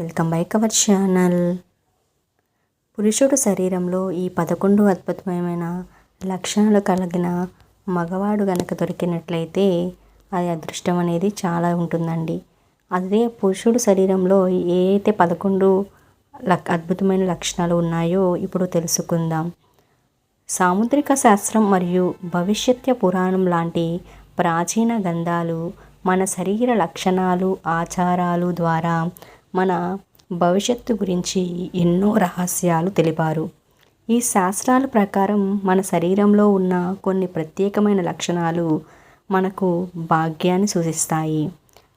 Welcome back our channel. పురుషుడు శరీరంలో ఈ పదకొండు అద్భుతమైన లక్షణాలు కలిగిన మగవాడు గనక దొరికినట్లయితే అది అదృష్టం అనేది చాలా ఉంటుందండి. అదే పురుషుడు శరీరంలో ఏ అయితే పదకొండు లక్ అద్భుతమైన లక్షణాలు ఉన్నాయో ఇప్పుడు తెలుసుకుందాం. సాముద్రిక శాస్త్రం మరియు భవిష్యత్య పురాణం లాంటి ప్రాచీన గంధాలు మన శరీర లక్షణాలు ఆచారాలు ద్వారా మన భవిష్యత్తు గురించి ఎన్నో రహస్యాలు తెలిపారు. ఈ శాస్త్రాల ప్రకారం మన శరీరంలో ఉన్న కొన్ని ప్రత్యేకమైన లక్షణాలు మనకు భాగ్యాన్ని సూచిస్తాయి.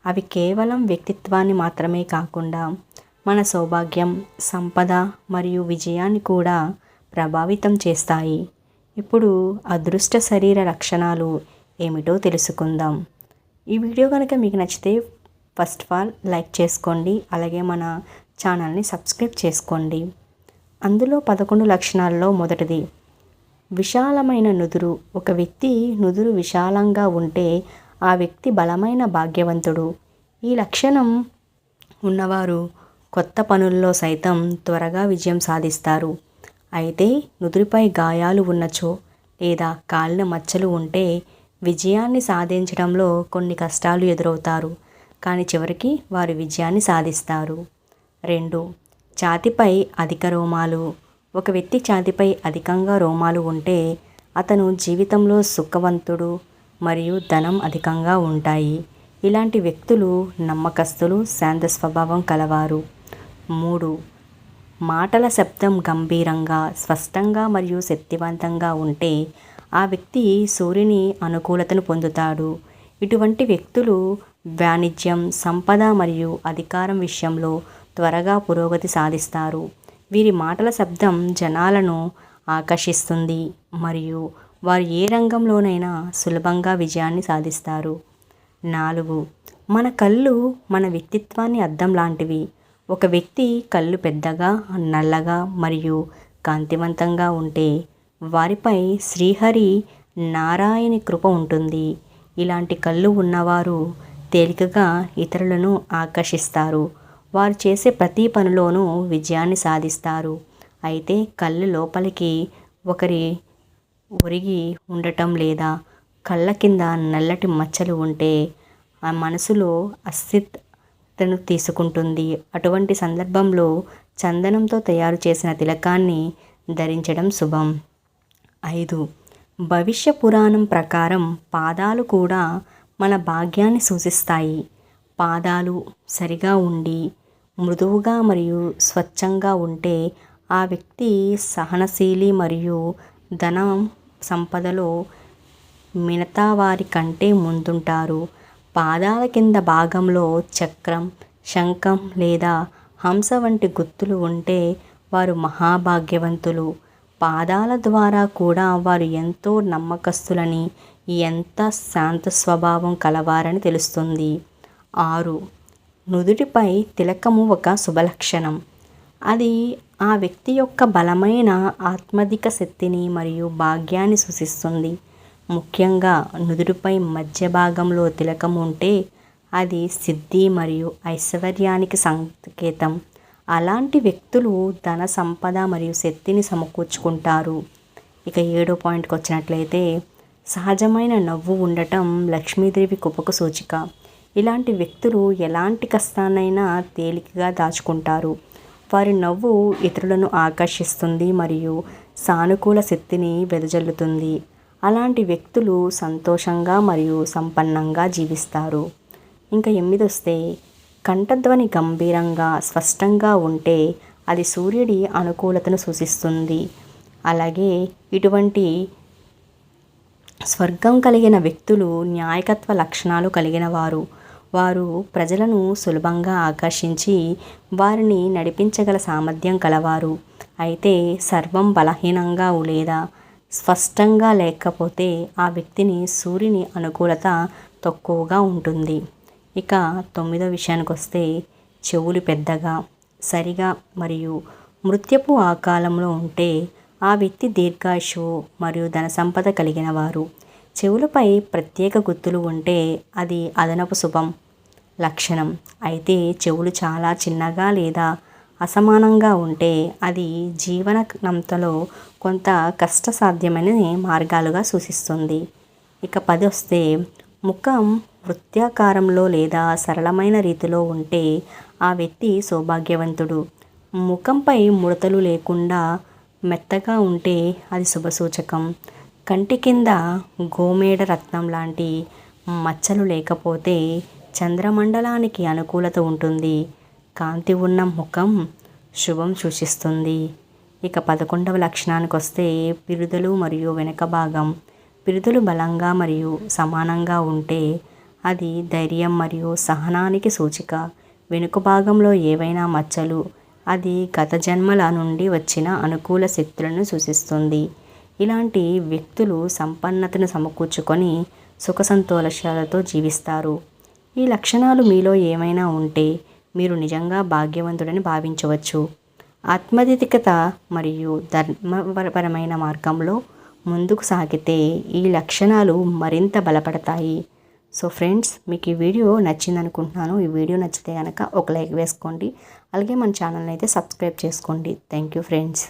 అవి కేవలం వ్యక్తిత్వాన్ని మాత్రమే కాకుండా మన సౌభాగ్యం సంపద మరియు విజయాన్ని కూడా ప్రభావితం చేస్తాయి. ఇప్పుడు అదృష్ట శరీర లక్షణాలు ఏమిటో తెలుసుకుందాం. ఈ వీడియో కనుక మీకు నచ్చితే ఫస్ట్ ఆఫ్ ఆల్ లైక్ చేసుకోండి అలాగే మన ఛానల్ని సబ్స్క్రైబ్ చేసుకోండి. అందులో పదకొండు లక్షణాల్లో మొదటిది విశాలమైన నుదురు. ఒక వ్యక్తి నుదురు విశాలంగా ఉంటే ఆ వ్యక్తి బలమైన భాగ్యవంతుడు. ఈ లక్షణం ఉన్నవారు కొత్త పనుల్లో సైతం త్వరగా విజయం సాధిస్తారు. అయితే నుదురుపై గాయాలు ఉన్నచో లేదా కాలిన మచ్చలు ఉంటే విజయాన్ని సాధించడంలో కొన్ని కష్టాలు ఎదురవుతారు. కానీ చివరికి వారు విజయాన్ని సాధిస్తారు. రెండు ఛాతిపై అధిక రోమాలు. ఒక వ్యక్తి ఛాతిపై అధికంగా రోమాలు ఉంటే అతను జీవితంలో సుఖవంతుడు మరియు ధనం అధికంగా ఉంటాయి. ఇలాంటి వ్యక్తులు నమ్మకస్తులు శాంత స్వభావం కలవారు. మూడు మాటల శబ్దం గంభీరంగా స్పష్టంగా మరియు శక్తివంతంగా ఉంటే ఆ వ్యక్తి సూర్యుని అనుకూలతను పొందుతాడు. ఇటువంటి వ్యక్తులు వాణిజ్యం సంపద మరియు అధికారం విషయంలో త్వరగా పురోగతి సాధిస్తారు. వీరి మాటల శబ్దం జనాలను ఆకర్షిస్తుంది మరియు వారు ఏ రంగంలోనైనా సులభంగా విజయాన్ని సాధిస్తారు. నాలుగు మన కళ్ళు మన వ్యక్తిత్వాన్ని అద్దం లాంటివి. ఒక వ్యక్తి కళ్ళు పెద్దగా నల్లగా మరియు కాంతివంతంగా ఉంటే వారిపై శ్రీహరి నారాయణి కృప ఉంటుంది. ఇలాంటి కళ్ళు ఉన్నవారు తేలికగా ఇతరులను ఆకర్షిస్తారు. వారు చేసే ప్రతి పనిలోనూ విజయాన్ని సాధిస్తారు. అయితే కళ్ళు లోపలికి ఒకరి ఒరిగి ఉండటం లేదా కళ్ళ కింద నల్లటి మచ్చలు ఉంటే ఆ మనసులో అస్థితను తీసుకుంటుంది. అటువంటి సందర్భంలో చందనంతో తయారు చేసిన తిలకాన్ని ధరించడం శుభం. ఐదు. భవిష్య పురాణం ప్రకారం పాదాలు కూడా మన భాగ్యాన్ని సూచిస్తాయి. పాదాలు సరిగా ఉండి మృదువుగా మరియు స్వచ్ఛంగా ఉంటే ఆ వ్యక్తి సహనశీలి మరియు ధనం సంపదలో మిగతా వారి కంటే ముందుంటారు. పాదాల కింద భాగంలో చక్రం శంఖం లేదా హంస వంటి గుర్తులు ఉంటే వారు మహాభాగ్యవంతులు. పాదాల ద్వారా కూడా వారు ఎంతో నమ్మకస్తులని ఎంత శాంత స్వభావం కలవారని తెలుస్తుంది. ఆరు. నుదుటిపై తిలకము ఒక శుభలక్షణం. అది ఆ వ్యక్తి యొక్క బలమైన ఆత్మధిక శక్తిని మరియు భాగ్యాన్ని సూచిస్తుంది. ముఖ్యంగా నుదుటిపై మధ్య భాగంలో తిలకం ఉంటే అది సిద్ధి మరియు ఐశ్వర్యానికి సంకేతం. అలాంటి వ్యక్తులు ధన సంపద మరియు శక్తిని సమకూర్చుకుంటారు. ఇక ఏడో పాయింట్కి వచ్చినట్లయితే సహజమైన నవ్వు ఉండటం లక్ష్మీదేవి కుపకు సూచిక. ఇలాంటి వ్యక్తులు ఎలాంటి కష్టాన్నైనా తేలికగా దాచుకుంటారు. వారి నవ్వు ఇతరులను ఆకర్షిస్తుంది మరియు సానుకూల శక్తిని వెదజల్లుతుంది. అలాంటి వ్యక్తులు సంతోషంగా మరియు సంపన్నంగా జీవిస్తారు. ఇంకా ఎనిమిది వస్తే కంఠధ్వని గంభీరంగా స్పష్టంగా ఉంటే అది సూర్యుడి అనుకూలతను సూచిస్తుంది. అలాగే ఇటువంటి స్వర్గం కలిగిన వ్యక్తులు న్యాయకత్వ లక్షణాలు కలిగిన వారు. వారు ప్రజలను సులభంగా ఆకర్షించి వారిని నడిపించగల సామర్థ్యం కలవారు. అయితే సర్వం బలహీనంగా లేదా స్పష్టంగా లేకపోతే ఆ వ్యక్తిని సూర్యుని అనుకూలత తక్కువగా ఉంటుంది. ఇక తొమ్మిదో విషయానికి వస్తే చెవులు పెద్దగా సరిగా మరియు మృత్యపు ఆకాలంలో ఉంటే ఆ వ్యక్తి దీర్ఘాయుషు మరియు ధన సంపద కలిగిన వారు చెవులపై ప్రత్యేక గుర్తులు ఉంటే అది అదనపు శుభం. లక్షణం అయితే చెవులు చాలా చిన్నగా లేదా అసమానంగా ఉంటే అది జీవనంతలో కొంత కష్టసాధ్యమైన మార్గాలుగా సూచిస్తుంది. ఇక పది వస్తే ముఖం వృత్యాకారంలో లేదా సరళమైన రీతిలో ఉంటే ఆ వ్యక్తి సౌభాగ్యవంతుడు. ముఖంపై ముడతలు లేకుండా మెత్తగా ఉంటే అది శుభసూచకం. కంటి కింద గోమేడ రత్నం లాంటి మచ్చలు లేకపోతే చంద్రమండలానికి అనుకూలత ఉంటుంది. కాంతి ఉన్న ముఖం శుభం సూచిస్తుంది. ఇక పదకొండవ లక్షణానికి వస్తే పిరుదలు మరియు వెనక భాగం. పిరుదలు బలంగా మరియు సమానంగా ఉంటే అది ధైర్యం మరియు సహనానికి సూచిక. వెనుక భాగంలో ఏవైనా మచ్చలు అది గత జన్మల నుండి వచ్చిన అనుకూల శక్తులను సూచిస్తుంది. ఇలాంటి వ్యక్తులు సంపన్నతను సమకూర్చుకొని సుఖ సంతోషాలతో జీవిస్తారు. ఈ లక్షణాలు మీలో ఏమైనా ఉంటే మీరు నిజంగా భాగ్యవంతుడని భావించవచ్చు. ఆత్మధితికత మరియు ధర్మపరమైన మార్గంలో ముందుకు సాగితే ఈ లక్షణాలు మరింత బలపడతాయి. సో ఫ్రెండ్స్ మీకు ఈ వీడియో నచ్చింది అనుకుంటున్నాను ఈ వీడియో నచ్చితే కనుక ఒక లైక్ వేసుకోండి. అలాగే మన ఛానల్ని అయితే సబ్స్క్రైబ్ చేసుకోండి. Thank you friends.